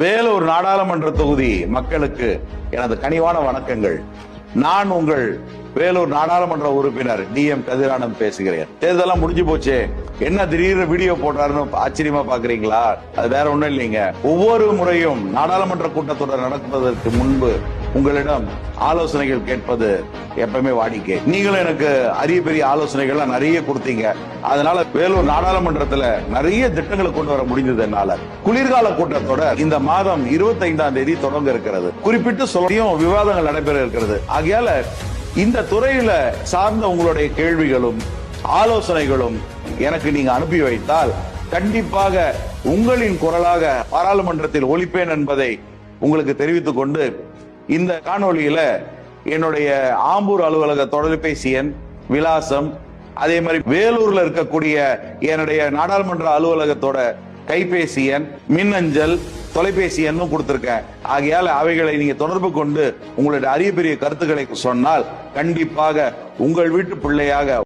வேலூர் நாடாளுமன்ற தொகுதி மக்களுக்கு எனது கனிவான வணக்கங்கள். நான் உங்கள் வேலூர் நாடாளுமன்ற உறுப்பினர் டி எம் கதிரானந்த் பேசுகிறேன். தேர்தலாம் முடிஞ்சு போச்சே. என்ன திடீர்னு வீடியோ போடுறாருன்னு ஆச்சரியமா பாக்குறீங்களா? அது வேற ஒண்ணும் இல்லைங்க. ஒவ்வொரு முறையும் நாடாளுமன்ற கூட்டத்தொடர் நடப்பதற்கு முன்பு உங்களிடம் ஆலோசனைகள் கேட்பது எப்பவுமே வாடிக்கை. நீங்களும் எனக்கு அரிய பெரிய ஆலோசனைகள்லாம் நிறைய கொடுத்தீங்க. அதனால வேலூர் நாடாளுமன்றத்துல நிறைய திட்டங்களை கொண்டு வர முடிஞ்சது என்னால. குளிர்கால கூட்டத்தொடர் இந்த மாதம் இருபத்தி ஐந்தாம் தேதி தொடங்க இருக்கிறது. குறிப்பிட்டு சொல்லியும் விவாதங்கள் நடைபெற இருக்கிறது. ஆகையால இந்த துறையில சார்ந்த உங்களுடைய கேள்விகளும் ஆலோசனைகளும் எனக்கு நீங்க அனுப்பி வைத்தால் கண்டிப்பாக உங்களின் குரலாக பாராளுமன்றத்தில் ஒழிப்பேன் என்பதை உங்களுக்கு தெரிவித்துக் கொண்டு இந்த காணொளியில என்னுடைய ஆம்பூர் அலுவலக தொலைபேசி எண் விலாசம் அதே மாதிரி வேலூர்ல இருக்கக்கூடிய என்னுடைய நாடாளுமன்ற அலுவலகத்தோட கைபேசி எண் மின்னஞ்சல் தொலைபேசி எண்ணும் கொடுத்திருக்கேன். ஆகையால் அவைகளை நீங்க தொடர்பு கொண்டு உங்களுடைய அரிய பெரிய கருத்துக்களை சொன்னால் கண்டிப்பாக உங்கள் வீட்டு பிள்ளையாக